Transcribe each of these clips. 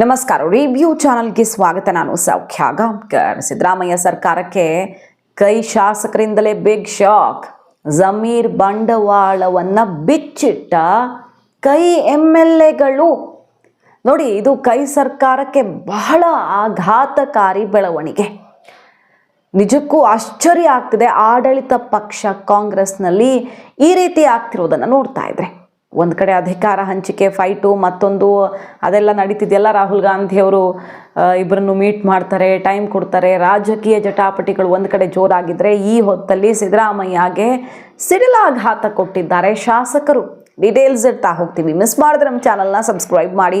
ನಮಸ್ಕಾರ. ರಿವ್ಯೂ ಚಾನಲ್ಗೆ ಸ್ವಾಗತ. ನಾನು ಸೌಖ್ಯ ಗಾಂವ್ಕರ್ ಸಿದ್ದರಾಮಯ್ಯ ಸರ್ಕಾರಕ್ಕೆ ಕೈ ಶಾಸಕರಿಂದಲೇ ಬಿಗ್ ಶಾಕ್ ಜಮೀರ್ ಬಂಡವಾಳವನ್ನ ಬಿಚ್ಚಿಟ್ಟ ಕೈ ಎಂ ಎಲ್ ಎಗಳು. ನೋಡಿ, ಇದು ಕೈ ಸರ್ಕಾರಕ್ಕೆ ಬಹಳ ಆಘಾತಕಾರಿ ಬೆಳವಣಿಗೆ. ನಿಜಕ್ಕೂ ಆಶ್ಚರ್ಯ ಆಗ್ತಿದೆ. ಆಡಳಿತ ಪಕ್ಷ ಕಾಂಗ್ರೆಸ್ನಲ್ಲಿ ಈ ರೀತಿ ಆಗ್ತಿರೋದನ್ನು ನೋಡ್ತಾ ಇದ್ರೆ. ಒಂದು ಕಡೆ ಅಧಿಕಾರ ಹಂಚಿಕೆ ಫೈಟು ಮತ್ತೊಂದು ಅದೆಲ್ಲ ನಡೀತಿದೆಯಲ್ಲ ರಾಹುಲ್ ಗಾಂಧಿ ಅವರು ಇಬ್ಬರನ್ನು ಮೀಟ್ ಮಾಡ್ತಾರೆ ಟೈಮ್ ಕೊಡ್ತಾರೆ. ರಾಜಕೀಯ ಜಟಾಪಟಿಗಳು ಒಂದು ಕಡೆ ಜೋರಾಗಿದ್ದರೆ ಈ ಹೊತ್ತಲ್ಲಿ ಸಿದ್ದರಾಮಯ್ಯಗೆ ಸಿಡಿಲಾಘಾತ ಕೊಟ್ಟಿದ್ದಾರೆ ಶಾಸಕರು. ಡೀಟೇಲ್ಸ್ ಇರ್ತಾ ಹೋಗ್ತೀವಿ. ಮಿಸ್ ಮಾಡಿದ್ರೆ ನಮ್ಮ ಚಾನಲ್ನ ಸಬ್ಸ್ಕ್ರೈಬ್ ಮಾಡಿ.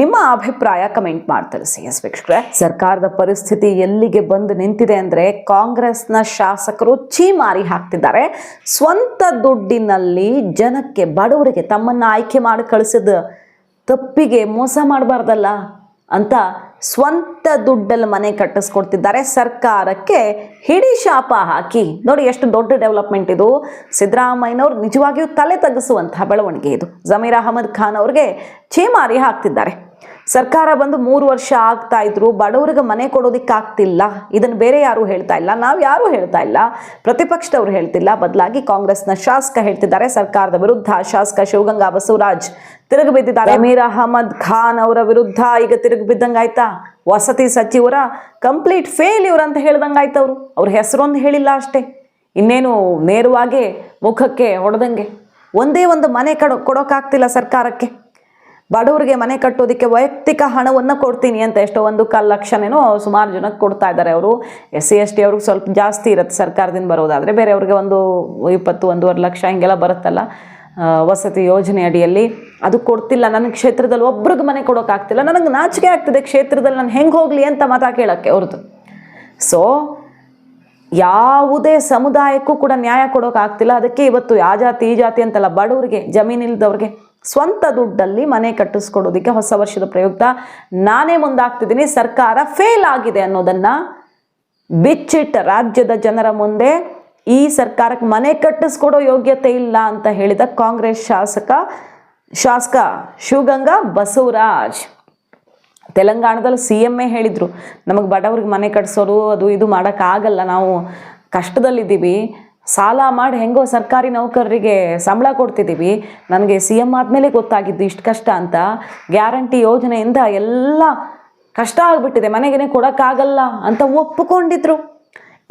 ನಿಮ್ಮ ಅಭಿಪ್ರಾಯ ಕಮೆಂಟ್ ಮಾಡ್ತಾರೆ ತಿಳಿಸಿ. ಎಸ್ ಸರ್ಕಾರದ ಪರಿಸ್ಥಿತಿ ಎಲ್ಲಿಗೆ ಬಂದು ನಿಂತಿದೆ ಅಂದರೆ ಕಾಂಗ್ರೆಸ್ನ ಶಾಸಕರು ಚೀಮಾರಿ ಹಾಕ್ತಿದ್ದಾರೆ. ಸ್ವಂತ ದುಡ್ಡಿನಲ್ಲಿ ಜನಕ್ಕೆ ಬಡವರಿಗೆ ತಮ್ಮನ್ನು ಆಯ್ಕೆ ಮಾಡಿ ಕಳಿಸಿದ ತಪ್ಪಿಗೆ ಮೋಸ ಮಾಡಬಾರ್ದಲ್ಲ? ಅಂತ ಸ್ವಂತ ದುಡ್ಡಲ್ಲಿ ಮನೆ ಕಟ್ಟಿಸ್ಕೊಡ್ತಿದ್ದಾರೆ. ಸರ್ಕಾರಕ್ಕೆ ಹಿಡಿ ಶಾಪ ಹಾಕಿ. ನೋಡಿ ಎಷ್ಟು ದೊಡ್ಡ ಡೆವಲಪ್ಮೆಂಟ್ ಇದು. ಸಿದ್ದರಾಮಯ್ಯನವ್ರು ನಿಜವಾಗಿಯೂ ತಲೆ ತಗ್ಗಿಸುವಂತಹ ಬೆಳವಣಿಗೆ ಇದು. ಜಮೀರ್ ಅಹಮದ್ ಖಾನ್ ಅವ್ರಿಗೆ ಛೇಮಾರಿ ಹಾಕ್ತಿದ್ದಾರೆ. ಸರ್ಕಾರ ಬಂದು ಮೂರು ವರ್ಷ ಆಗ್ತಾ ಇದ್ರು, ಬಡವರಿಗೆ ಮನೆ ಕೊಡೋದಿಕ್ಕಾಗ್ತಿಲ್ಲ. ಇದನ್ನು ಬೇರೆ ಯಾರು ಹೇಳ್ತಾ ಇಲ್ಲ. ನಾವು ಯಾರು ಹೇಳ್ತಾ ಇಲ್ಲ. ಪ್ರತಿಪಕ್ಷದವರು ಹೇಳ್ತಿಲ್ಲ ಬದಲಾಗಿ ಕಾಂಗ್ರೆಸ್ನ ಶಾಸಕ ಹೇಳ್ತಿದ್ದಾರೆ. ಸರ್ಕಾರದ ವಿರುದ್ಧ ಶಾಸಕ ಶಿವಗಂಗಾ ಬಸವರಾಜ್ ತಿರುಗಿ ಬಿದ್ದಿದ್ದಾರೆ. ಅಮೀರ್ ಅಹಮದ್ ಖಾನ್ ಅವರ ವಿರುದ್ಧ ಈಗ ತಿರುಗಿ ಬಿದ್ದಂಗಾಯ್ತಾ ವಸತಿ ಸಚಿವರ ಕಂಪ್ಲೀಟ್ ಫೇಲ್ಯೂರ್ ಅಂತ ಹೇಳ್ದಂಗಾಯ್ತು ಅವರು. ಅವ್ರ ಹೆಸರೊಂದು ಹೇಳಿಲ್ಲ ಅಷ್ಟೇ. ಇನ್ನೇನು ನೇರವಾಗಿ ಮುಖಕ್ಕೆ ಹೊಡೆದಂಗೆ. ಒಂದೇ ಒಂದು ಮನೆ ಕಡ ಕೊಡೋಕ್ಕಾಗ್ತಿಲ್ಲ ಸರ್ಕಾರಕ್ಕೆ. ಬಡವರಿಗೆ ಮನೆ ಕಟ್ಟೋದಕ್ಕೆ ವೈಯಕ್ತಿಕ ಹಣವನ್ನು ಕೊಡ್ತೀನಿ ಅಂತ ಎಷ್ಟೋ ಒಂದು ಕಾಲು ಲಕ್ಷನೇನೋ ಸುಮಾರು ಜನಕ್ಕೆ ಕೊಡ್ತಾ ಇದ್ದಾರೆ ಅವರು. ಎಸ್ ಸಿ ಎಸ್ ಟಿ ಅವ್ರಿಗೆ ಸ್ವಲ್ಪ ಜಾಸ್ತಿ ಇರುತ್ತೆ ಸರ್ಕಾರದಿಂದ ಬರೋದಾದರೆ. ಬೇರೆಯವ್ರಿಗೆ ಒಂದು ಇಪ್ಪತ್ತು, ಒಂದೂವರೆ ಲಕ್ಷ ಹಿಂಗೆಲ್ಲ ಬರುತ್ತಲ್ಲ ವಸತಿ ಯೋಜನೆ ಅಡಿಯಲ್ಲಿ. ಅದು ಕೊಡ್ತಿಲ್ಲ. ನನ್ನ ಕ್ಷೇತ್ರದಲ್ಲಿ ಒಬ್ರಿಗೆ ಮನೆ ಕೊಡೋಕ್ಕಾಗ್ತಿಲ್ಲ ನನಗೆ ನಾಚಿಕೆ ಆಗ್ತದೆ ಕ್ಷೇತ್ರದಲ್ಲಿ ನಾನು ಹೆಂಗೆ ಹೋಗಲಿ ಅಂತ ಮಾತಾ ಕೇಳೋಕ್ಕೆ ಅವ್ರದ್ದು ಸೊ ಯಾವುದೇ ಸಮುದಾಯಕ್ಕೂ ಕೂಡ ನ್ಯಾಯ ಕೊಡೋಕ್ಕಾಗ್ತಿಲ್ಲ ಅದಕ್ಕೆ ಇವತ್ತು ಯಾವ ಜಾತಿ, ಈ ಜಾತಿ ಅಂತಲ್ಲ ಬಡವರಿಗೆ, ಜಮೀನಿಲ್ದವ್ರಿಗೆ ಸ್ವಂತ ದುಡ್ಡಲ್ಲಿ ಮನೆ ಕಟ್ಟಿಸ್ಕೊಡೋದಕ್ಕೆ ಹೊಸ ವರ್ಷದ ಪ್ರಯುಕ್ತ ನಾನೇ ಮುಂದಾಗ್ತಿದ್ದೀನಿ. ಸರ್ಕಾರ ಫೇಲ್ ಆಗಿದೆ ಅನ್ನೋದನ್ನು ಬಿಚ್ಚಿಟ್ಟ ರಾಜ್ಯದ ಜನರ ಮುಂದೆ ಈ ಸರ್ಕಾರಕ್ಕೆ ಮನೆ ಕಟ್ಟಿಸ್ಕೊಡೋ ಯೋಗ್ಯತೆ ಇಲ್ಲ ಅಂತ ಹೇಳಿದ ಕಾಂಗ್ರೆಸ್ ಶಾಸಕ ಶಾಸಕ ಶಿವಗಂಗಾ ಬಸವರಾಜ್. ತೆಲಂಗಾಣದಲ್ಲಿ ಸಿ ಎಂ ಎ ಹೇಳಿದರು, ನಮಗೆ ಬಡವ್ರಿಗೆ ಮನೆ ಕಟ್ಸೋರು ಅದು ಇದು ಮಾಡೋಕ್ಕಾಗಲ್ಲ, ನಾವು ಕಷ್ಟದಲ್ಲಿದ್ದೀವಿ. ಸಾಲ ಮಾಡಿ ಹೆಂಗೋ ಸರ್ಕಾರಿ ನೌಕರರಿಗೆ ಸಂಬಳ ಕೊಡ್ತಿದ್ದೀವಿ. ನನಗೆ ಸಿ ಎಂ ಆದಮೇಲೆ ಗೊತ್ತಾಗಿದ್ದು ಇಷ್ಟು ಕಷ್ಟ ಅಂತ. ಗ್ಯಾರಂಟಿ ಯೋಜನೆಯಿಂದ ಎಲ್ಲ ಕಷ್ಟ ಆಗಿಬಿಟ್ಟಿದೆ. ಮನೆಗೇನೆ ಕೊಡೋಕ್ಕಾಗಲ್ಲ ಅಂತ ಒಪ್ಪಿಕೊಂಡಿದ್ರು.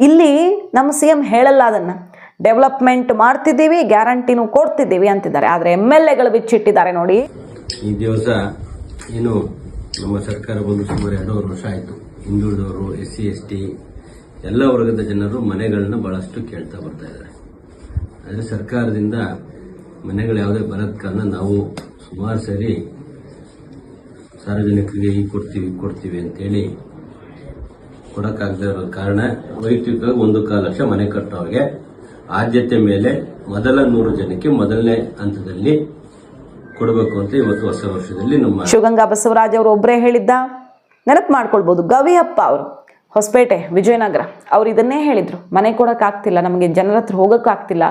ಇಲ್ಲಿ ನಮ್ಮ ಸಿ ಎಂ ಹೇಳಲ್ಲ ಅದನ್ನು. ಡೆವಲಪ್ಮೆಂಟ್ ಮಾಡ್ತಿದ್ದೀವಿ, ಗ್ಯಾರಂಟಿನೂ ಕೊಡ್ತಿದ್ದೀವಿ ಅಂತಿದ್ದಾರೆ. ಆದರೆ ಎಂ ಎಲ್ ಎಗಳು ಬಿಚ್ಚಿಟ್ಟಿದ್ದಾರೆ ನೋಡಿ. ಈ ದಿವಸ ಏನು ನಮ್ಮ ಸರ್ಕಾರ ಬಂದು ಸುಮಾರು ಎರಡೂವರೆ ವರ್ಷ ಆಯಿತು. ಹಿಂದುಳಿದವರು ಎಸ್ ಸಿ, ಎಸ್ ಟಿ ಎಲ್ಲ ವರ್ಗದ ಜನರು ಮನೆಗಳನ್ನ ಬಹಳಷ್ಟು ಕೇಳ್ತಾ ಬರ್ತಾ ಇದ್ದಾರೆ. ಆದರೆ ಸರ್ಕಾರದಿಂದ ಮನೆಗಳು ಯಾವುದೇ ಬರದ ಕಾರಣ ನಾವು ಸುಮಾರು ಸರಿ ಸಾರ್ವಜನಿಕರಿಗೆ ಈ ಕೊಡ್ತೀವಿ ಕೊಡ್ತೀವಿ ಅಂತೇಳಿ ಕೊಡಕ್ಕಾಗದೇ ಇರೋ ಕಾರಣ ವೈಯಕ್ತಿಕವಾಗಿ ಒಂದು ಕಾಲು ಲಕ್ಷ ಮನೆ ಕಟ್ಟೋರಿಗೆ ಆದ್ಯತೆ ಮೇಲೆ ಮೊದಲ ನೂರು ಜನಕ್ಕೆ ಮೊದಲನೇ ಹಂತದಲ್ಲಿ ಕೊಡಬೇಕು ಅಂತ ಇವತ್ತು ಹೊಸ ವರ್ಷದಲ್ಲಿ ನಮ್ಮ ಶಿವಗಂಗಾ ಬಸವರಾಜ್ ಅವರು ಒಬ್ಬರೇ ಹೇಳಿದ್ದ ನೆನಪು ಮಾಡ್ಕೊಳ್ಬಹುದು ಗವಿಯಪ್ಪ ಅವರು. ಹೊಸಪೇಟೆ, ವಿಜಯನಗರ, ಅವ್ರು ಇದನ್ನೇ ಹೇಳಿದರು. ಮನೆ ಕೊಡೋಕ್ಕಾಗ್ತಿಲ್ಲ ನಮಗೆ ಜನರ ಹತ್ರ ಹೋಗೋಕ್ಕಾಗ್ತಿಲ್ಲ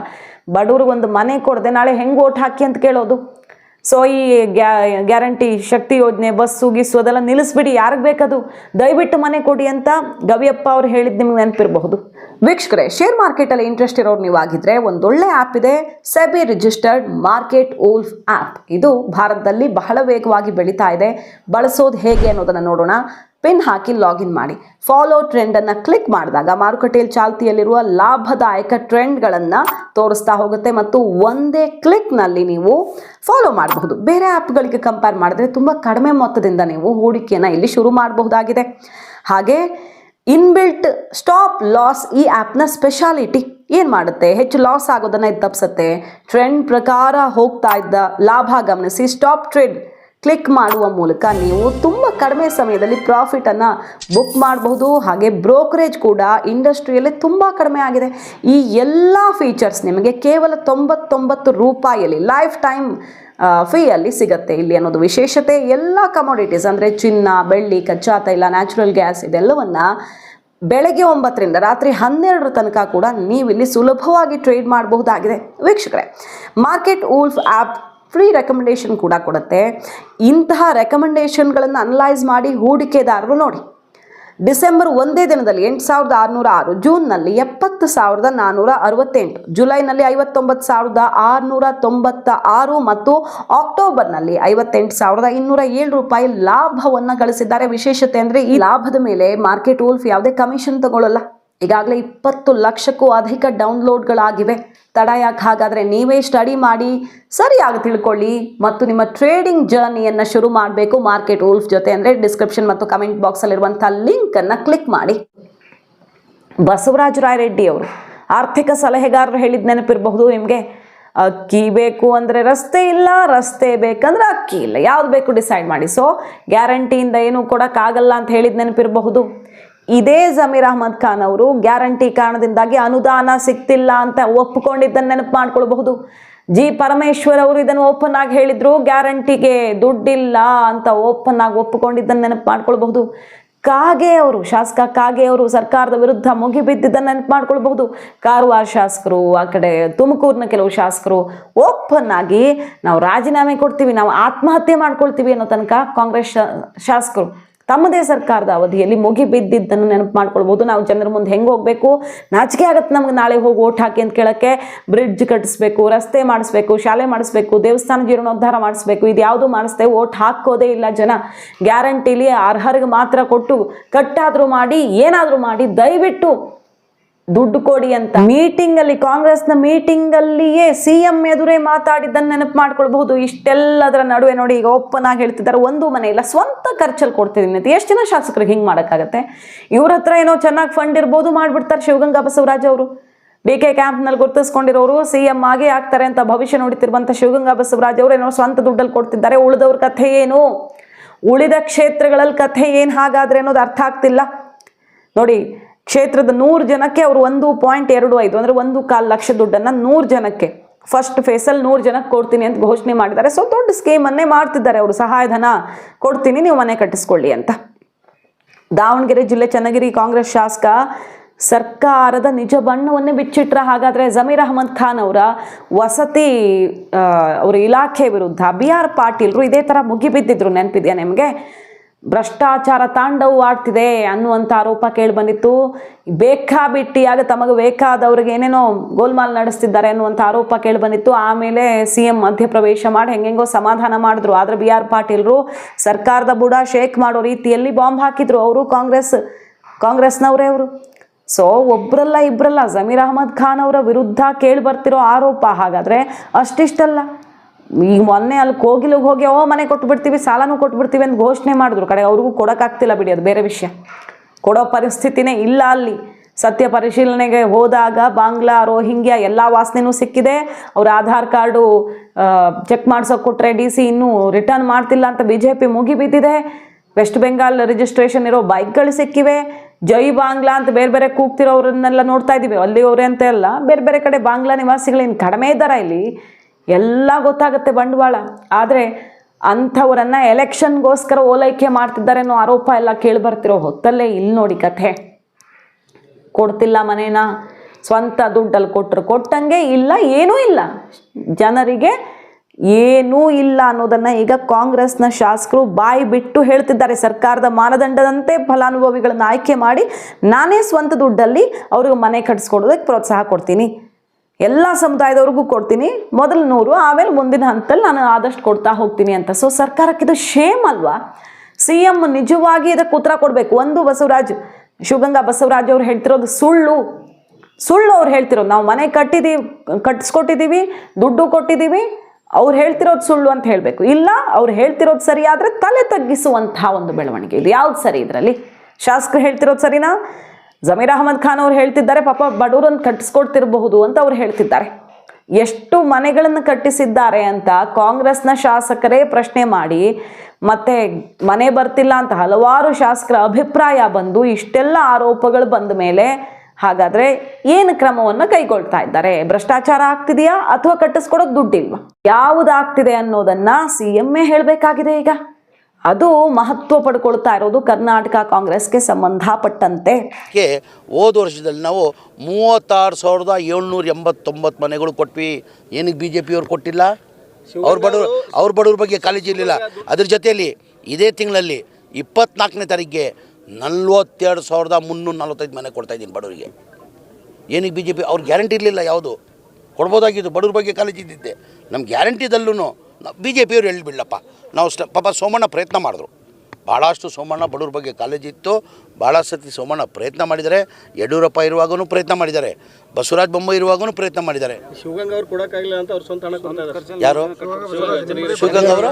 ಬಡವ್ರಿಗೊಂದು ಮನೆ ಕೊಡದೆ ನಾಳೆ ಹೆಂಗೆ ಓಟ್ ಹಾಕಿ ಅಂತ ಕೇಳೋದು? ಸೊ ಈ ಗ್ಯಾ, ಗ್ಯಾರಂಟಿ ಶಕ್ತಿ ಯೋಜನೆ, ಬಸ್ಸು, ಗಿಸ್ಸು ಅದೆಲ್ಲ ನಿಲ್ಲಿಸ್ಬಿಡಿ, ಯಾರಿಗೆ ಬೇಕದು? ದಯವಿಟ್ಟು ಮನೆ ಕೊಡಿ ಅಂತ ಗವಿಯಪ್ಪ ಅವ್ರು ಹೇಳಿದ್ದು ನಿಮ್ಗೆ ನೆನಪಿರಬಹುದು. ವೀಕ್ಷಕರೇ ಶೇರ್ ಮಾರ್ಕೆಟಲ್ಲಿ ಇಂಟ್ರೆಸ್ಟ್ ಇರೋರು ನೀವು ಆಗಿದ್ರೆ ಒಂದೊಳ್ಳೆ ಆ್ಯಪ್ ಇದೆ SEBI registered market wolf app ಇದು ಭಾರತದಲ್ಲಿ ಬಹಳ ವೇಗವಾಗಿ ಬೆಳೀತಾ ಇದೆ. ಬಳಸೋದು ಹೇಗೆ ಅನ್ನೋದನ್ನು ನೋಡೋಣ. ಪಿನ್ ಹಾಕಿ ಲಾಗಿನ್ ಮಾಡಿ. ಫಾಲೋ ಟ್ರೆಂಡನ್ನು ಕ್ಲಿಕ್ ಮಾಡಿದಾಗ ಮಾರುಕಟ್ಟೆಯಲ್ಲಿ ಚಾಲ್ತಿಯಲ್ಲಿರುವ ಲಾಭದಾಯಕ ಟ್ರೆಂಡ್ಗಳನ್ನು ತೋರಿಸ್ತಾ ಹೋಗುತ್ತೆ ಮತ್ತು ಒಂದೇ ಕ್ಲಿಕ್ನಲ್ಲಿ ನೀವು ಫಾಲೋ ಮಾಡಬಹುದು. ಬೇರೆ ಆ್ಯಪ್ಗಳಿಗೆ ಕಂಪೇರ್ ಮಾಡಿದ್ರೆ ತುಂಬ ಕಡಿಮೆ ಮೊತ್ತದಿಂದ ನೀವು ಹೂಡಿಕೆಯನ್ನು ಇಲ್ಲಿ ಶುರು ಮಾಡಬಹುದಾಗಿದೆ. ಹಾಗೆ ಇನ್ಬಿಲ್ಟ್ ಸ್ಟಾಪ್ ಲಾಸ್ ಈ ಆ್ಯಪ್ನ ಸ್ಪೆಷಾಲಿಟಿ ಏನು ಮಾಡುತ್ತೆ? ಹೆಚ್ಚು ಲಾಸ್ ಆಗೋದನ್ನು ಇದು ತಪ್ಪಿಸುತ್ತೆ. ಟ್ರೆಂಡ್ ಪ್ರಕಾರ ಹೋಗ್ತಾ ಇದ್ದ ಲಾಭ ಗಮನಿಸಿ. ಸ್ಟಾಪ್ ಟ್ರೇಡ್ ಕ್ಲಿಕ್ ಮಾಡುವ ಮೂಲಕ ನೀವು ತುಂಬ ಕಡಿಮೆ ಸಮಯದಲ್ಲಿ ಪ್ರಾಫಿಟನ್ನು ಬುಕ್ ಮಾಡಬಹುದು. ಹಾಗೆ ಬ್ರೋಕರೇಜ್ ಕೂಡ ಇಂಡಸ್ಟ್ರಿಯಲ್ಲಿ ತುಂಬ ಕಡಿಮೆ ಆಗಿದೆ. ಈ ಎಲ್ಲ ಫೀಚರ್ಸ್ ನಿಮಗೆ ಕೇವಲ ತೊಂಬತ್ತೊಂಬತ್ತು ರೂಪಾಯಿಯಲ್ಲಿ ಲೈಫ್ ಟೈಮ್ ಫೀಯಲ್ಲಿ ಸಿಗುತ್ತೆ. ಇಲ್ಲಿ ಅನ್ನೋದು ವಿಶೇಷತೆ. ಎಲ್ಲ ಕಮೋಡಿಟೀಸ್ ಅಂದರೆ ಚಿನ್ನ, ಬೆಳ್ಳಿ ಕಚ್ಚಾ ತೈಲ ನ್ಯಾಚುರಲ್ ಗ್ಯಾಸ್ ಇದೆಲ್ಲವನ್ನು ಬೆಳಗ್ಗೆ ಒಂಬತ್ತರಿಂದ ರಾತ್ರಿ ಹನ್ನೆರಡರ ತನಕ ಕೂಡ ನೀವಿಲ್ಲಿ ಸುಲಭವಾಗಿ ಟ್ರೇಡ್ ಮಾಡಬಹುದಾಗಿದೆ. ವೀಕ್ಷಕರೇ market wolf app free recommendation ಕೂಡ ಕೊಡುತ್ತೆ. ಇಂತಹ ರೆಕಮೆಂಡೇಷನ್ಗಳನ್ನು ಅನಲೈಸ್ ಮಾಡಿ ಹೂಡಿಕೆದಾರರು ನೋಡಿ. ಡಿಸೆಂಬರ್ ಒಂದೇ ದಿನದಲ್ಲಿ ಎಂಟು ಸಾವಿರದ ಆರುನೂರ ಆರು, ಜೂನ್ನಲ್ಲಿ ಎಪ್ಪತ್ತು ಸಾವಿರದ ನಾನ್ನೂರ ಅರವತ್ತೆಂಟು, ಜುಲೈನಲ್ಲಿ ಐವತ್ತೊಂಬತ್ತು ಸಾವಿರದ ಆರುನೂರ ತೊಂಬತ್ತ ಆರು ಮತ್ತು ಅಕ್ಟೋಬರ್ನಲ್ಲಿ ಐವತ್ತೆಂಟು ಸಾವಿರದ ಇನ್ನೂರ ಏಳು ರೂಪಾಯಿ ಲಾಭವನ್ನು ಗಳಿಸಿದ್ದಾರೆ. ವಿಶೇಷತೆ ಅಂದರೆ ಈ ಲಾಭದ ಮೇಲೆ ಮಾರ್ಕೆಟ್ ಉಲ್ಫ್ ಯಾವುದೇ ಕಮಿಷನ್ ತಗೊಳ್ಳಲ್ಲ ಈಗಾಗಲೇ ಇಪ್ಪತ್ತು ಲಕ್ಷಕ್ಕೂ ಅಧಿಕ ಡೌನ್ಲೋಡ್ಗಳಾಗಿವೆ. ತಡ ಯಾಕೆ ಹಾಗಾದರೆ ನೀವೇ ಸ್ಟಡಿ ಮಾಡಿ, ಸರಿಯಾಗಿ ತಿಳ್ಕೊಳ್ಳಿ ಮತ್ತು ನಿಮ್ಮ ಟ್ರೇಡಿಂಗ್ ಜರ್ನಿಯನ್ನು ಶುರು ಮಾಡಬೇಕು ಮಾರ್ಕೆಟ್ ರೂಲ್ಸ್ ಜೊತೆ ಅಂದರೆ ಡಿಸ್ಕ್ರಿಪ್ಷನ್ ಮತ್ತು ಕಮೆಂಟ್ ಬಾಕ್ಸಲ್ಲಿರುವಂಥ ಲಿಂಕನ್ನು ಕ್ಲಿಕ್ ಮಾಡಿ. ಬಸವರಾಜ ರಾಯರೆಡ್ಡಿ ಅವರು, ಆರ್ಥಿಕ ಸಲಹೆಗಾರರು ಹೇಳಿದ ನೆನಪಿರಬಹುದು ನಿಮಗೆ. ಅಕ್ಕಿ ಬೇಕು ಅಂದರೆ ರಸ್ತೆ ಇಲ್ಲ, ರಸ್ತೆ ಬೇಕಂದ್ರೆ ಅಕ್ಕಿ ಇಲ್ಲ. ಯಾವ್ದು ಬೇಕು ಡಿಸೈಡ್ ಮಾಡಿ. ಸೊ ಗ್ಯಾರಂಟಿಯಿಂದ ಏನೂ ಕೊಡೋಕ್ಕಾಗಲ್ಲ ಅಂತ ಹೇಳಿದ ನೆನಪಿರಬಹುದು. ಇದೇ ಜಮೀರ್ ಅಹಮದ್ ಖಾನ್ ಅವರು ಗ್ಯಾರಂಟಿ ಕಾರಣದಿಂದಾಗಿ ಅನುದಾನ ಸಿಗ್ತಿಲ್ಲ ಅಂತ ಒಪ್ಪಿಕೊಂಡಿದ್ದನ್ನು ನೆನಪು ಮಾಡ್ಕೊಳ್ಬಹುದು. ಜಿ ಪರಮೇಶ್ವರ್ ಅವರು ಇದನ್ನು ಓಪನ್ ಆಗಿ ಹೇಳಿದ್ರು, ಗ್ಯಾರಂಟಿಗೆ ದುಡ್ಡಿಲ್ಲ ಅಂತ ಓಪನ್ ಆಗಿ ಒಪ್ಪಿಕೊಂಡಿದ್ದನ್ನು ನೆನಪು ಮಾಡ್ಕೊಳ್ಬಹುದು. ಕಾಗೆ ಅವರು, ಶಾಸಕ ಕಾಗೆ ಅವರು ಸರ್ಕಾರದ ವಿರುದ್ಧ ಮುಗಿಬಿದ್ದಿದ್ದನ್ನು ನೆನಪು ಮಾಡ್ಕೊಳ್ಬಹುದು. ಕಾರವಾರ ಶಾಸಕರು, ಆ ಕಡೆ ತುಮಕೂರಿನ ಕೆಲವು ಶಾಸಕರು ಓಪನ್ ಆಗಿ ನಾವು ರಾಜೀನಾಮೆ ಕೊಡ್ತೀವಿ, ನಾವು ಆತ್ಮಹತ್ಯೆ ಮಾಡ್ಕೊಳ್ತೀವಿ ಅನ್ನೋ ತನಕ ಕಾಂಗ್ರೆಸ್ ಶಾಸಕರು ತಮ್ಮದೇ ಸರ್ಕಾರದ ಅವಧಿಯಲ್ಲಿ ಮುಗಿ ಬಿದ್ದಿದ್ದನ್ನು ನೆನಪು ಮಾಡ್ಕೊಳ್ಬೋದು. ನಾವು ಜನರ ಮುಂದೆ ಹೆಂಗೆ ಹೋಗಬೇಕು? ನಾಚಿಕೆ ಆಗತ್ತೆ ನಮ್ಗೆ ನಾಳೆ ಹೋಗಿ ಓಟ್ ಹಾಕಿ ಅಂತ ಕೇಳೋಕ್ಕೆ. ಬ್ರಿಡ್ಜ್ ಕಟ್ಟಿಸ್ಬೇಕು, ರಸ್ತೆ ಮಾಡಿಸ್ಬೇಕು, ಶಾಲೆ ಮಾಡಿಸ್ಬೇಕು, ದೇವಸ್ಥಾನ ಜೀರ್ಣೋದ್ಧಾರ ಮಾಡಿಸ್ಬೇಕು. ಇದು ಯಾವುದು ಮಾಡಿಸ್ದೆ ಓಟ್ ಹಾಕೋದೇ ಇಲ್ಲ ಜನ. ಗ್ಯಾರಂಟಿಲಿ ಅರ್ಹರಿಗೆ ಮಾತ್ರ ಕೊಟ್ಟು ಕಟ್ಟಾದರೂ ಮಾಡಿ, ಏನಾದರೂ ಮಾಡಿ ದಯವಿಟ್ಟು ದುಡ್ಡು ಕೊಡಿ ಅಂತ. ಮೀಟಿಂಗ್ ಅಲ್ಲಿ ಕಾಂಗ್ರೆಸ್ನ ಮೀಟಿಂಗ್ ಅಲ್ಲಿಯೇ ಸಿ ಎಂ ಎದುರೇ ಮಾತಾಡಿದ್ದನ್ನು ನೆನಪು ಮಾಡ್ಕೊಳ್ಬಹುದು. ಇಷ್ಟೆಲ್ಲದರ ನಡುವೆ ನೋಡಿ ಈಗ ಓಪನ್ ಆಗಿ ಹೇಳ್ತಿದ್ದಾರೆ. ಒಂದು ಮನೆ ಇಲ್ಲ, ಸ್ವಂತ ಖರ್ಚಲ್ಲಿ ಕೊಡ್ತಿದ್ದೀನಿ. ಅಂತ ಎಷ್ಟು ಜನ ಶಾಸಕರಿಗೆ ಹಿಂಗೆ ಮಾಡೋಕ್ಕಾಗತ್ತೆ? ಇವ್ರ ಹತ್ರ ಏನೋ ಚೆನ್ನಾಗಿ ಫಂಡ್ ಇರ್ಬೋದು ಮಾಡ್ಬಿಡ್ತಾರೆ ಶಿವಗಂಗಾ ಬಸವರಾಜ್ ಅವರು. ಡಿ ಕೆ ಕ್ಯಾಂಪ್ನಲ್ಲಿ ಗುರುತಿಸ್ಕೊಂಡಿರೋರು ಸಿ ಎಂ ಆಗೇ ಆಗ್ತಾರೆ ಅಂತ ಭವಿಷ್ಯ ನೋಡುತ್ತಿರುವಂಥ ಶಿವಗಂಗಾ ಬಸವರಾಜ್ ಅವರು ಏನೋ ಸ್ವಂತ ದುಡ್ಡಲ್ಲಿ ಕೊಡ್ತಿದ್ದಾರೆ. ಉಳಿದವ್ರ ಕಥೆ ಏನು? ಉಳಿದ ಕ್ಷೇತ್ರಗಳಲ್ಲಿ ಕಥೆ ಏನು ಹಾಗಾದ್ರೆ ಅನ್ನೋದು ಅರ್ಥ ಆಗ್ತಿಲ್ಲ. ನೋಡಿ ಕ್ಷೇತ್ರದ ನೂರು ಜನಕ್ಕೆ ಅವರು ಒಂದು ಪಾಯಿಂಟ್ ಎರಡು ಐದು, ಅಂದರೆ ಒಂದು ಕಾಲು ಲಕ್ಷ ದುಡ್ಡನ್ನು ನೂರು ಜನಕ್ಕೆ. ಫಸ್ಟ್ ಫೇಸಲ್ಲಿ ನೂರು ಜನಕ್ಕೆ ಕೊಡ್ತೀನಿ ಅಂತ ಘೋಷಣೆ ಮಾಡಿದ್ದಾರೆ. ಸೊ ದೊಡ್ಡ ಸ್ಕೀಮನ್ನೇ ಮಾಡ್ತಿದ್ದಾರೆ ಅವರು. ಸಹಾಯಧನ ಕೊಡ್ತೀನಿ, ನೀವು ಮನೆ ಕಟ್ಟಿಸ್ಕೊಳ್ಳಿ ಅಂತ. ದಾವಣಗೆರೆ ಜಿಲ್ಲೆ ಚನ್ನಗಿರಿ ಕಾಂಗ್ರೆಸ್ ಶಾಸಕ ಸರ್ಕಾರದ ನಿಜ ಬಣ್ಣವನ್ನೇ ಬಿಚ್ಚಿಟ್ರ. ಹಾಗಾದರೆ ಜಮೀರ್ ಅಹಮದ್ ಖಾನ್ ಅವರ ವಸತಿ ಅವರ ಇಲಾಖೆ ವಿರುದ್ಧ ಬಿ ಆರ್ ಪಾಟೀಲ್ರು ಇದೇ ಥರ ಮುಗಿಬಿದ್ದಿದ್ರು. ನೆನಪಿದೆಯಾ ನಿಮಗೆ? ಭ್ರಷ್ಟಾಚಾರ ತಾಂಡವು ಆಡ್ತಿದೆ ಅನ್ನುವಂಥ ಆರೋಪ ಕೇಳಿ ಬಂದಿತ್ತು. ಬೇಕಾಬಿಟ್ಟಿಯಾಗ ತಮಗೆ ಬೇಕಾದವ್ರಿಗೆ ಏನೇನೋ ಗೋಲ್ಮಾಲ್ ನಡೆಸ್ತಿದ್ದಾರೆ ಅನ್ನುವಂಥ ಆರೋಪ ಕೇಳಿ ಬಂದಿತ್ತು. ಆಮೇಲೆ ಸಿ ಎಂ ಮಧ್ಯಪ್ರವೇಶ ಮಾಡಿ ಹೆಂಗೆಂಗೋ ಸಮಾಧಾನ ಮಾಡಿದ್ರು. ಆದರೆ ಬಿ ಆರ್ ಪಾಟೀಲ್ರು ಸರ್ಕಾರದ ಬುಡ ಶೇಕ್ ಮಾಡೋ ರೀತಿಯಲ್ಲಿ ಬಾಂಬ್ ಹಾಕಿದ್ರು. ಅವರು ಕಾಂಗ್ರೆಸ್, ಕಾಂಗ್ರೆಸ್ನವರೇ ಅವರು. ಸೊ ಒಬ್ರಲ್ಲ ಇಬ್ರಲ್ಲ ಜಮೀರ್ ಅಹಮದ್ ಖಾನ್ ಅವರ ವಿರುದ್ಧ ಕೇಳಿ ಬರ್ತಿರೋ ಆರೋಪ. ಹಾಗಾದರೆ ಅಷ್ಟಿಷ್ಟಲ್ಲ. ಈಗ ಮೊನ್ನೆ ಅಲ್ಲಿ ಕೋಗಿಲಿಗೆ ಹೋಗಿ, ಓ, ಮನೆ ಕೊಟ್ಬಿಡ್ತೀವಿ, ಸಾಲನೂ ಕೊಟ್ಬಿಡ್ತೀವಿ ಅಂತ ಘೋಷಣೆ ಮಾಡಿದ್ರು. ಕಡೆ ಅವ್ರಿಗೂ ಕೊಡೋಕ್ಕಾಗ್ತಿಲ್ಲ ಬಿಡಿ, ಅದು ಬೇರೆ ವಿಷಯ. ಕೊಡೋ ಪರಿಸ್ಥಿತಿನೇ ಇಲ್ಲ ಅಲ್ಲಿ. ಸತ್ಯ ಪರಿಶೀಲನೆಗೆ ಹೋದಾಗ ಬಾಂಗ್ಲಾ, ರೋಹಿಂಗ್ಯಾ ಎಲ್ಲ ವಾಸನೆನೂ ಸಿಕ್ಕಿದೆ. ಅವ್ರ ಆಧಾರ್ ಕಾರ್ಡು ಚೆಕ್ ಮಾಡ್ಸೋಕೆ ಕೊಟ್ಟರೆ ಡಿ ಸಿ ಇನ್ನೂ ರಿಟರ್ನ್ ಮಾಡ್ತಿಲ್ಲ ಅಂತ ಬಿ ಜೆ ಪಿ ಮುಗಿಬಿದ್ದಿದೆ. ವೆಸ್ಟ್ ಬೆಂಗಾಲ್ ರಿಜಿಸ್ಟ್ರೇಷನ್ ಇರೋ ಬೈಕ್ಗಳು ಸಿಕ್ಕಿವೆ. ಜೈ ಬಾಂಗ್ಲಾ ಅಂತ ಬೇರೆ ಬೇರೆ ಕೂಗ್ತಿರೋರನ್ನೆಲ್ಲ ನೋಡ್ತಾ ಇದ್ದೀವಿ ಅಲ್ಲಿ ಅವರೇ ಅಂತ ಅಲ್ಲ, ಬೇರೆ ಬೇರೆ ಕಡೆ ಬಾಂಗ್ಲಾ ನಿವಾಸಿಗಳು ಇನ್ನು ಕಡಿಮೆ ಇದ್ದಾರೆ ಇಲ್ಲಿ. ಎಲ್ಲ ಗೊತ್ತಾಗುತ್ತೆ ಬಂಡವಾಳ. ಆದರೆ ಅಂಥವರನ್ನು ಎಲೆಕ್ಷನ್ಗೋಸ್ಕರ ಓಲೈಕೆ ಮಾಡ್ತಿದ್ದಾರೆ ಅನ್ನೋ ಆರೋಪ ಎಲ್ಲ ಕೇಳಿ ಬರ್ತಿರೋ ಹೊತ್ತಲ್ಲೇ ಇಲ್ಲಿ ನೋಡಿ ಕಥೆ. ಕೊಡ್ತಿಲ್ಲ ಮನೇನ, ಸ್ವಂತ ದುಡ್ಡಲ್ಲಿ ಕೊಟ್ಟರು ಕೊಟ್ಟಂಗೆ ಇಲ್ಲ, ಏನೂ ಇಲ್ಲ. ಜನರಿಗೆ ಏನೂ ಇಲ್ಲ ಅನ್ನೋದನ್ನು ಈಗ ಕಾಂಗ್ರೆಸ್ನ ಶಾಸಕರು ಬಾಯಿ ಬಿಟ್ಟು ಹೇಳ್ತಿದ್ದಾರೆ. ಸರ್ಕಾರದ ಮಾನದಂಡದಂತೆ ಫಲಾನುಭವಿಗಳನ್ನು ಆಯ್ಕೆ ಮಾಡಿ ನಾನೇ ಸ್ವಂತ ದುಡ್ಡಲ್ಲಿ ಅವ್ರಿಗೆ ಮನೆ ಕಟ್ಸ್ಕೊಡೋದಕ್ಕೆ ಪ್ರೋತ್ಸಾಹ ಕೊಡ್ತೀನಿ. ಎಲ್ಲ ಸಮುದಾಯದವ್ರಿಗೂ ಕೊಡ್ತೀನಿ. ಮೊದಲು ನೂರು, ಆಮೇಲೆ ಮುಂದಿನ ಹಂತದಲ್ಲಿ ನಾನು ಆದಷ್ಟು ಕೊಡ್ತಾ ಹೋಗ್ತೀನಿ ಅಂತ. ಸೊ ಸರ್ಕಾರಕ್ಕೆ ಇದು ಶೇಮ್ ಅಲ್ವಾ? ಸಿ ಎಂ ನಿಜವಾಗಿ ಇದಕ್ಕೆ ಉತ್ತರ ಕೊಡಬೇಕು. ಒಂದು ಬಸವರಾಜ್, ಶಿವಗಂಗಾ ಬಸವರಾಜ್ ಅವ್ರು ಹೇಳ್ತಿರೋದು ಸುಳ್ಳು. ಸುಳ್ಳು ಅವ್ರು ಹೇಳ್ತಿರೋದು. ನಾವು ಮನೆ ಕಟ್ಟಿದ್ದೀವಿ ಕಟ್ಟಿಸ್ಕೊಟ್ಟಿದ್ದೀವಿ ದುಡ್ಡು ಕೊಟ್ಟಿದ್ದೀವಿ ಅವ್ರು ಹೇಳ್ತಿರೋದು ಸುಳ್ಳು ಅಂತ ಹೇಳಬೇಕು. ಇಲ್ಲ, ಅವ್ರು ಹೇಳ್ತಿರೋದು ಸರಿ ತಲೆ ತಗ್ಗಿಸುವಂತಹ ಒಂದು ಬೆಳವಣಿಗೆ. ಇದು ಯಾವ್ದು ಸರಿ ಇದರಲ್ಲಿ? ಶಾಸಕರು ಹೇಳ್ತಿರೋದು ಸರಿನಾ? ಜಮೀರ್ ಅಹಮದ್ ಖಾನ್ ಅವ್ರು ಹೇಳ್ತಿದ್ದಾರೆ, ಪಾಪ ಬಡವರನ್ನು ಕಟ್ಟಿಸ್ಕೊಡ್ತಿರಬಹುದು ಅಂತ ಅವ್ರು ಹೇಳ್ತಿದ್ದಾರೆ. ಎಷ್ಟು ಮನೆಗಳನ್ನು ಕಟ್ಟಿಸಿದ್ದಾರೆ ಅಂತ ಕಾಂಗ್ರೆಸ್ನ ಶಾಸಕರೇ ಪ್ರಶ್ನೆ ಮಾಡಿ, ಮತ್ತೆ ಮನೆ ಬರ್ತಿಲ್ಲ ಅಂತ ಹಲವಾರು ಶಾಸಕರ ಅಭಿಪ್ರಾಯ ಬಂದು ಇಷ್ಟೆಲ್ಲ ಆರೋಪಗಳು ಬಂದ ಮೇಲೆ ಹಾಗಾದ್ರೆ ಏನು ಕ್ರಮವನ್ನು ಕೈಗೊಳ್ತಾ ಇದ್ದಾರೆ? ಭ್ರಷ್ಟಾಚಾರ ಆಗ್ತಿದೆಯಾ ಅಥವಾ ಕಟ್ಟಿಸ್ಕೊಡೋಕೆ ದುಡ್ಡಿಲ್ವಾ? ಯಾವುದಾಗ್ತಿದೆ ಅನ್ನೋದನ್ನ ಸಿ ಎಮ್ಮೇ ಹೇಳಬೇಕಾಗಿದೆ ಈಗ. ಅದು ಮಹತ್ವ ಪಡ್ಕೊಳ್ತಾ ಇರೋದು ಕರ್ನಾಟಕ ಕಾಂಗ್ರೆಸ್ಗೆ ಸಂಬಂಧಪಟ್ಟಂತೆ. ಹೋದ ವರ್ಷದಲ್ಲಿ ನಾವು ಮೂವತ್ತಾರು ಸಾವಿರದ ಏಳ್ನೂರ ಎಂಬತ್ತೊಂಬತ್ತು ಮನೆಗಳು ಕೊಟ್ವಿ. ಏನಕ್ಕೆ ಬಿ ಜೆ ಪಿಯವ್ರು ಕೊಟ್ಟಿಲ್ಲ? ಅವ್ರ ಬಡವ್ರು ಅವ್ರ ಬಡವ್ರ ಬಗ್ಗೆ ಕಾಲೇಜ್ ಇರಲಿಲ್ಲ. ಅದ್ರ ಜೊತೆಯಲ್ಲಿ ಇದೇ ತಿಂಗಳಲ್ಲಿ ಇಪ್ಪತ್ನಾಲ್ಕನೇ ತಾರೀಕಿಗೆ ನಲ್ವತ್ತೆರಡು ಸಾವಿರದ ಮುನ್ನೂರ ನಲ್ವತ್ತೈದು ಮನೆ ಕೊಡ್ತಾ ಇದ್ದೀನಿ ಬಡವರಿಗೆ. ಏನಕ್ಕೆ ಬಿ ಜೆ ಪಿ ಅವ್ರು ಗ್ಯಾರಂಟಿ ಇರಲಿಲ್ಲ ಯಾವುದು? ಕೊಡ್ಬೋದಾಗಿದ್ದು ಬಡವ್ರ ಬಗ್ಗೆ ಕಾಲೇಜ್ ಇದ್ದಿದ್ದೆ. ನಮ್ಮ ಗ್ಯಾರಂಟಿದಲ್ಲೂ ಬಿ ಜೆ ಪಿಯವ್ರು ಹೇಳಿಬಿಡ್ಲಪ್ಪ ನಾವು ಸ್ಟ ಪಾಪ ಸೋಮಣ್ಣ ಪ್ರಯತ್ನ ಮಾಡಿದ್ರು. ಭಾಳಷ್ಟು ಸೋಮಣ್ಣ ಬಡವ್ರ ಬಗ್ಗೆ ಕಾಲೇಜ್ ಇತ್ತು. ಭಾಳ ಸತಿ ಸೋಮಣ್ಣ ಪ್ರಯತ್ನ ಮಾಡಿದ್ದಾರೆ. ಯಡಿಯೂರಪ್ಪ ಇರುವಾಗೂ ಪ್ರಯತ್ನ ಮಾಡಿದ್ದಾರೆ. ಬಸವರಾಜ ಬೊಮ್ಮಾಯಿ ಇರುವಾಗೂ ಪ್ರಯತ್ನ ಮಾಡಿದ್ದಾರೆ. ಶಿವಗಂಗಾ ಅವ್ರು ಕೊಡಕ್ಕಾಗಿಲ್ಲ ಅಂತ ಅವ್ರು ಸ್ವಂತ ಹಣ ಕೊಡ್ತಾ ಇದ್ದಾರೆ ಯಾರು? ಶಿವಗಂಗಾ ಅವರು?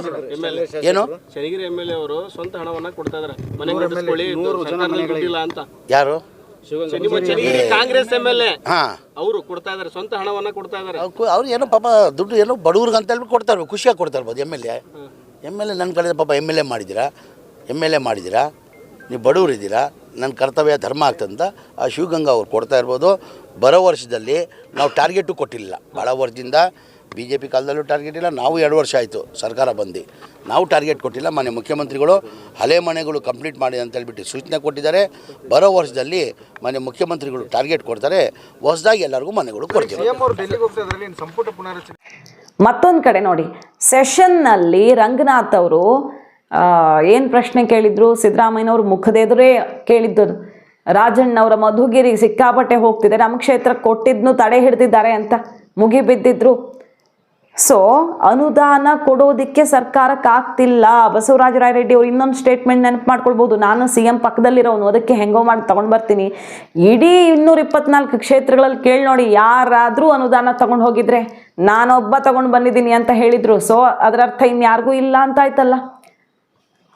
ಏನು? ಶನಿಗಿರಿ ಎಂ ಎಲ್ ಎ ಅವರು ಸ್ವಂತ ಹಣವನ್ನ ಕೊಡ್ತಾ ಇದಾರೆ. ಮನೆ ಕಟ್ಟಿಸ್ಕೊಳ್ಳಿ ಸರ್ಕಾರದಲ್ಲಿ ದುಡ್ಡಿಲ್ಲ ಅಂತ. ಯಾರು? Congress M L A. ಹಾಂ. ಅವರು ಕೊಡ್ತಾ ಇದಾರೆ ಸ್ವಂತ ಹಣವನ್ನ ಕೊಡ್ತಾ ಇದಾರೆ. ಅವ್ರು ಏನೋ ಪಾಪ ದುಡ್ಡು ಏನೋ ಬಡವ್ರಿಗೆ ಅಂತ ಹೇಳ್ಬಿಟ್ಟು ಕೊಡ್ತಾ ಇರ್ಬೋದು ಖುಷಿಯಾಗಿ ಕೊಡ್ತಾ ಇರ್ಬೋದು M L A. M L A ನನ್ನ ಕಡೆ ಪಾಪ ಎಂ ಎಲ್ ಎ ಮಾಡಿದ್ದೀರಾ ಎಂ ಎಲ್ ಎ ಮಾಡಿದ್ದೀರಾ ನೀವು ಬಡವ್ರು ಇದ್ದೀರಾ ನನ್ನ ಕರ್ತವ್ಯ ಧರ್ಮ ಆಗ್ತದಂತ ಆ ಶಿವಗಂಗಾ ಅವ್ರು ಕೊಡ್ತಾ ಇರ್ಬೋದು. ಬರೋ ವರ್ಷದಲ್ಲಿ ನಾವು ಟಾರ್ಗೆಟು ಕೊಟ್ಟಿಲ್ಲ. ಭಾಳ ವರ್ಷದಿಂದ ಬಿ ಜೆ ಪಿ ಕಾಲದಲ್ಲೂ ಟಾರ್ಗೆಟ್ ಇಲ್ಲ. ನಾವು ಎರಡು ವರ್ಷ ಆಯಿತು ಸರ್ಕಾರ ಬಂದು. ನಾವು ಟಾರ್ಗೆಟ್ ಕೊಟ್ಟಿಲ್ಲ. ಮನೆ ಮುಖ್ಯಮಂತ್ರಿಗಳು ಹಳೆ ಮನೆಗಳು ಕಂಪ್ಲೀಟ್ ಮಾಡಿ ಅಂತ ಹೇಳಿಬಿಟ್ಟು ಸೂಚನೆ ಕೊಟ್ಟಿದ್ದಾರೆ. ಬರೋ ವರ್ಷದಲ್ಲಿ ಮನೆ ಮುಖ್ಯಮಂತ್ರಿಗಳು ಟಾರ್ಗೆಟ್ ಕೊಡ್ತಾರೆ. ಹೊಸದಾಗಿ ಎಲ್ಲರಿಗೂ ಮನೆಗಳು ಕೊಡ್ತೀವಿ. ಮತ್ತೊಂದು ಕಡೆ ನೋಡಿ ಸೆಷನ್ನಲ್ಲಿ ರಂಗನಾಥ್ ಅವರು ಏನು ಪ್ರಶ್ನೆ ಕೇಳಿದ್ರು? ಸಿದ್ದರಾಮಯ್ಯನವರು ಮುಖದೆದುರೇ ಕೇಳಿದ್ದು. ರಾಜಣ್ಣವರ ಮಧುಗಿರಿ ಸಿಕ್ಕಾಪಟ್ಟೆ ಹೋಗ್ತಿದೆ. ನಮ್ಮ ಕ್ಷೇತ್ರಕ್ಕೆ ಕೊಟ್ಟಿದ್ನು ತಡೆ ಹಿಡ್ದಿದ್ದಾರೆ ಅಂತ ಮುಗಿ ಬಿದ್ದಿದ್ರು ಸೊ ಅನುದಾನ ಕೊಡೋದಕ್ಕೆ ಸರ್ಕಾರಕ್ಕೆ ಆಗ್ತಿಲ್ಲ ಬಸವರಾಜ ರಾಯರೆಡ್ಡಿ ಅವರು ಇನ್ನೊಂದು ಸ್ಟೇಟ್ಮೆಂಟ್ ನೆನಪು ಮಾಡ್ಕೊಳ್ಬೋದು. ನಾನು ಸಿ ಎಂ ಪಕ್ಕದಲ್ಲಿರೋನು. ಅದಕ್ಕೆ ಹೆಂಗೋ ಮಾಡಿ ತಗೊಂಡು ಬರ್ತೀನಿ. ಇಡೀ ಇನ್ನೂರ ಇಪ್ಪತ್ನಾಲ್ಕು ಕ್ಷೇತ್ರಗಳಲ್ಲಿ ಕೇಳಿ ನೋಡಿ, ಯಾರಾದರೂ ಅನುದಾನ ತಗೊಂಡು ಹೋಗಿದ್ರೆ ನಾನೊಬ್ಬ ತಗೊಂಡು ಬಂದಿದ್ದೀನಿ ಅಂತ ಹೇಳಿದ್ರು. ಸೊ ಅದರ ಅರ್ಥ ಇನ್ಯಾರಿಗೂ ಇಲ್ಲ ಅಂತ ಆಯ್ತಲ್ಲ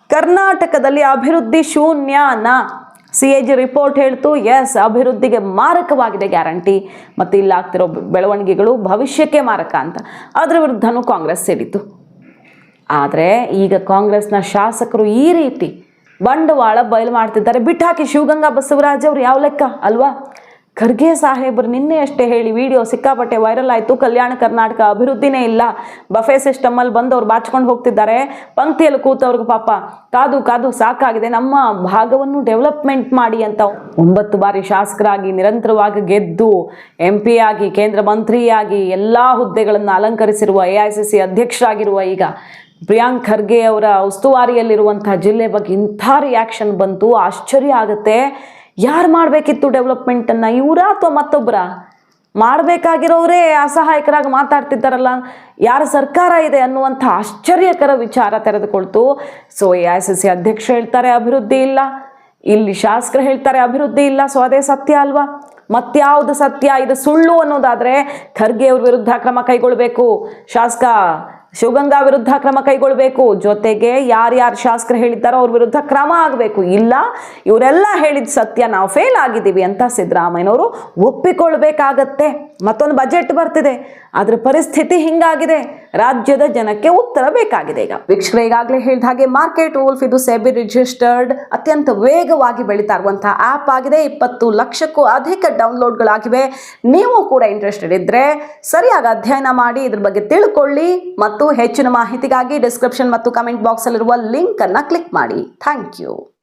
ಕರ್ನಾಟಕದಲ್ಲಿ ಅಭಿವೃದ್ಧಿ ಶೂನ್ಯನ. ಸಿ ಎ ಜಿ ರಿಪೋರ್ಟ್ ಹೇಳ್ತು ಎಸ್ ಅಭಿವೃದ್ಧಿಗೆ ಮಾರಕವಾಗಿದೆ ಗ್ಯಾರಂಟಿ. ಮತ್ತು ಇಲ್ಲಿ ಆಗ್ತಿರೋ ಬೆಳವಣಿಗೆಗಳು ಭವಿಷ್ಯಕ್ಕೆ ಮಾರಕ ಅಂತ. ಅದರ ವಿರುದ್ಧನೂ ಕಾಂಗ್ರೆಸ್ ಸಿಡಿತು ಆದರೆ ಈಗ ಕಾಂಗ್ರೆಸ್ನ ಶಾಸಕರು ಈ ರೀತಿ ಬಂಡವಾಳ ಬಯಲು ಮಾಡ್ತಿದ್ದಾರೆ. ಬಿಟ್ಟು ಹಾಕಿ ಶಿವಗಂಗಾ ಬಸವರಾಜ್ ಅವರು ಯಾವ ಲೆಕ್ಕ, ಅಲ್ವಾ? ಖರ್ಗೆ ಸಾಹೇಬರು ನಿನ್ನೆ ಅಷ್ಟೇ ಹೇಳಿ ವಿಡಿಯೋ ಸಿಕ್ಕಾಪಟ್ಟೆ ವೈರಲ್ ಆಯಿತು. ಕಲ್ಯಾಣ ಕರ್ನಾಟಕ ಅಭಿವೃದ್ಧಿನೇ ಇಲ್ಲ. ಬಫೆ ಸಿಸ್ಟಮಲ್ಲಿ ಬಂದು ಅವ್ರು ಬಾಚ್ಕೊಂಡು ಹೋಗ್ತಿದ್ದಾರೆ. ಪಂಕ್ತಿಯಲ್ಲಿ ಕೂತವ್ರಿಗೆ ಪಾಪ ಕಾದು ಕಾದು ಸಾಕಾಗಿದೆ. ನಮ್ಮ ಭಾಗವನ್ನು ಡೆವಲಪ್ಮೆಂಟ್ ಮಾಡಿ ಅಂತ ಒಂಬತ್ತು ಬಾರಿ ಶಾಸಕರಾಗಿ ನಿರಂತರವಾಗಿ ಗೆದ್ದು ಎಂ ಆಗಿ, ಕೇಂದ್ರ ಮಂತ್ರಿಯಾಗಿ ಎಲ್ಲ ಹುದ್ದೆಗಳನ್ನು ಅಲಂಕರಿಸಿರುವ ಎ ಅಧ್ಯಕ್ಷರಾಗಿರುವ ಈಗ ಪ್ರಿಯಾಂಕ್ ಖರ್ಗೆ ಅವರ ಉಸ್ತುವಾರಿಯಲ್ಲಿರುವಂತಹ ಜಿಲ್ಲೆ ಬಗ್ಗೆ ಇಂಥ ರಿಯಾಕ್ಷನ್ ಬಂತು. ಆಶ್ಚರ್ಯ ಆಗುತ್ತೆ. ಯಾರು ಮಾಡಬೇಕಿತ್ತು ಡೆವಲಪ್ಮೆಂಟನ್ನು ಇವರ ಅಥವಾ ಮತ್ತೊಬ್ಬರ ಮಾಡಬೇಕಾಗಿರೋರೇ ಅಸಹಾಯಕರಾಗಿ ಮಾತಾಡ್ತಿದ್ದಾರಲ್ಲ. ಯಾರ ಸರ್ಕಾರ ಇದೆ ಅನ್ನುವಂಥ ಆಶ್ಚರ್ಯಕರ ವಿಚಾರ ತೆರೆದುಕೊಳ್ತು. So A I C C ಅಧ್ಯಕ್ಷ ಹೇಳ್ತಾರೆ, ಅಭಿವೃದ್ಧಿ ಇಲ್ಲ. ಇಲ್ಲಿ ಶಾಸಕರು ಹೇಳ್ತಾರೆ, ಅಭಿವೃದ್ಧಿ ಇಲ್ಲ ಸೊ ಅದೇ ಸತ್ಯ ಅಲ್ವಾ? ಮತ್ಯಾವುದು ಸತ್ಯ? ಇದು ಸುಳ್ಳು ಅನ್ನೋದಾದರೆ ಖರ್ಗೆ ಅವ್ರ ವಿರುದ್ಧ ಕ್ರಮ ಕೈಗೊಳ್ಳಬೇಕು ಶಾಸಕ ಶಿವಗಂಗಾ ವಿರುದ್ಧ ಕ್ರಮ ಕೈಗೊಳ್ಬೇಕು. ಜೊತೆಗೆ ಯಾರ್ಯಾರು ಶಾಸಕರು ಹೇಳಿದ್ದಾರೋ ಅವ್ರ ವಿರುದ್ಧ ಕ್ರಮ ಆಗಬೇಕು. ಇಲ್ಲ, ಇವರೆಲ್ಲ ಹೇಳಿದ ಸತ್ಯ ನಾವು ಫೇಲ್ ಆಗಿದ್ದೀವಿ ಅಂತ ಸಿದ್ದರಾಮಯ್ಯನವರು ಒಪ್ಪಿಕೊಳ್ಬೇಕಾಗತ್ತೆ. ಮತ್ತೊಂದು ಬಜೆಟ್ ಬರ್ತಿದೆ. ಅದ್ರ ಪರಿಸ್ಥಿತಿ ಹಿಂಗಾಗಿದೆ. ರಾಜ್ಯದ ಜನಕ್ಕೆ ಉತ್ತರ ಬೇಕಾಗಿದೆ ಈಗ. ವೀಕ್ಷಕರು, ಈಗಾಗಲೇ ಹೇಳಿದ ಹಾಗೆ ಮಾರ್ಕೆಟ್ ವೋಲ್ಫ್ ಇದು ಸೆಬಿ ರಿಜಿಸ್ಟರ್ಡ್, ಅತ್ಯಂತ ವೇಗವಾಗಿ ಬೆಳೀತಾ ಇರುವಂತಹ ಆ್ಯಪ್ ಆಗಿದೆ. ಇಪ್ಪತ್ತು ಲಕ್ಷಕ್ಕೂ ಅಧಿಕ ಡೌನ್ಲೋಡ್ಗಳಾಗಿವೆ. ನೀವು ಕೂಡ ಇಂಟ್ರೆಸ್ಟೆಡ್ ಇದ್ದರೆ ಸರಿಯಾಗಿ ಅಧ್ಯಯನ ಮಾಡಿ, ಇದ್ರ ಬಗ್ಗೆ ತಿಳ್ಕೊಳ್ಳಿ ಮತ್ತು ಹೆಚ್ಚಿನ ಮಾಹಿತಿಗಾಗಿ ಡಿಸ್ಕ್ರಿಪ್ಷನ್ ಮತ್ತು ಕಮೆಂಟ್ ಬಾಕ್ಸಲ್ಲಿರುವ ಲಿಂಕನ್ನು ಕ್ಲಿಕ್ ಮಾಡಿ. Thank you